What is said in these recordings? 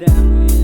damn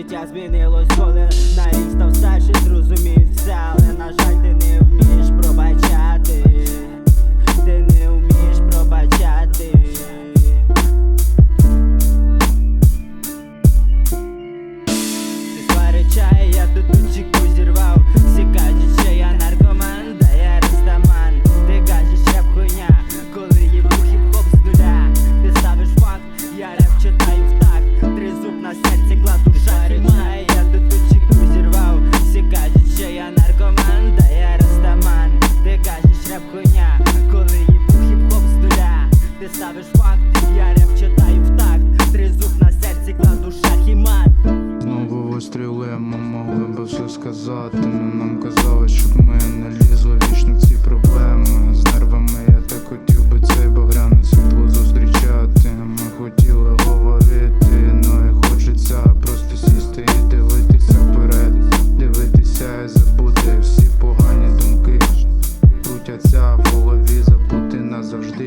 життя змінилось, коли на рік став старший, зрозумів.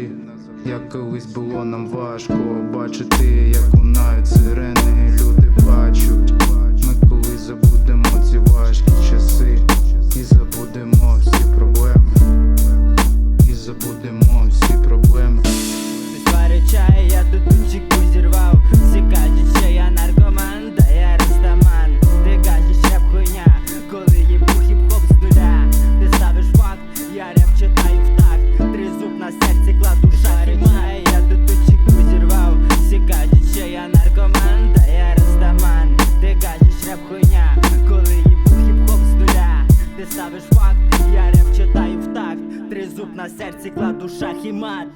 ти, як колись було нам важко бачити, як лунають сирени, люди бачать. ставиш факт, я рем читаю в такт, три зуб на серці кладу шах і мат.